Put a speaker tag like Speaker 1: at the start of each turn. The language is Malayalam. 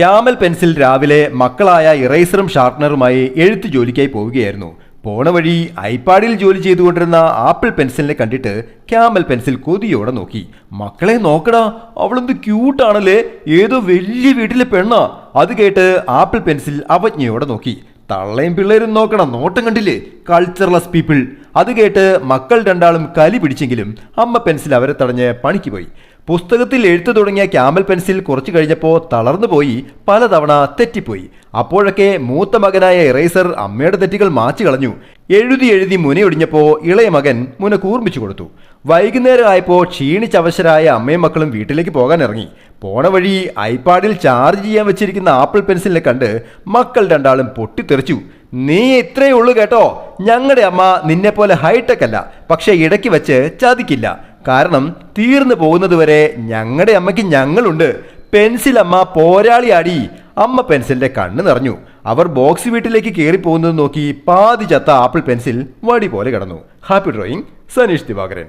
Speaker 1: ക്യാമൽ പെൻസിൽ രാവിലെ മക്കളായ ഇറേസറും ഷാർപ്പനറുമായി എഴുത്ത് ജോലിക്കായി പോവുകയായിരുന്നു. പോണ വഴി ഐപാഡിൽ ജോലി ചെയ്തുകൊണ്ടിരുന്ന ആപ്പിൾ പെൻസിലിനെ കണ്ടിട്ട് ക്യാമൽ പെൻസിൽ കൊതിയോടെ നോക്കി. മക്കളെ നോക്കടാ അവളെന്ത് ക്യൂട്ടാണല്ലേ? ഏതോ വലിയ വീട്ടിലെ പെണ്ണാ. അത് കേട്ട് ആപ്പിൾ പെൻസിൽ അവജ്ഞയോടെ നോക്കി. തള്ളയും പിള്ളേരും നോക്കണം നോട്ടം കണ്ടില്ലേ? Cultureless people. അത് കേട്ട് മക്കൾ രണ്ടാളും കലി പിടിച്ചെങ്കിലും അമ്മ പെൻസിൽ അവരെ തടഞ്ഞ് പണിക്ക് പോയി. പുസ്തകത്തിൽ എഴുത്തു തുടങ്ങിയ ക്യാമൽ പെൻസിൽ കുറച്ചു കഴിഞ്ഞപ്പോൾ തളർന്നുപോയി പലതവണ തെറ്റിപ്പോയി. അപ്പോഴൊക്കെ മൂത്ത മകനായ ഇറേസർ അമ്മയുടെ തെറ്റുകൾ മാച്ചു കളഞ്ഞു. എഴുതി എഴുതി മുനയൊടിഞ്ഞപ്പോൾ ഇളയ മകൻ മുന കൂർമ്മിച്ചു കൊടുത്തു. വൈകുന്നേരം ആയപ്പോൾ ക്ഷീണിച്ചവശരായ അമ്മയും മക്കളും വീട്ടിലേക്ക് പോകാൻ ഇറങ്ങി പോണ വഴി ഐപാഡിൽ ചാർജ് ചെയ്യാൻ വെച്ചിരിക്കുന്ന ആപ്പിൾ പെൻസിലിനെ കണ്ട് മക്കൾ രണ്ടാളും പൊട്ടിത്തെറിച്ചു. നീ ഇത്രയേ ഉള്ളൂ കേട്ടോ. ഞങ്ങളുടെ അമ്മ നിന്നെപ്പോലെ ഹൈടെക് അല്ല. പക്ഷേ ഇടയ്ക്ക് വെച്ച് ചതിക്കില്ല. കാരണം തീർന്നു പോകുന്നതുവരെ ഞങ്ങളുടെ അമ്മയ്ക്ക് ഞങ്ങളുണ്ട്. പെൻസിൽ അമ്മ പോരാളിയാടി. അമ്മ പെൻസിലിന്റെ കണ്ണ് നിറഞ്ഞു. അവർ ബോക്സ് വീട്ടിലേക്ക് കയറി പോകുന്നത് നോക്കി പാതി ചത്ത ആപ്പിൾ പെൻസിൽ വടി പോലെ കിടന്നു. Happy drawing Saneesh Divakaran.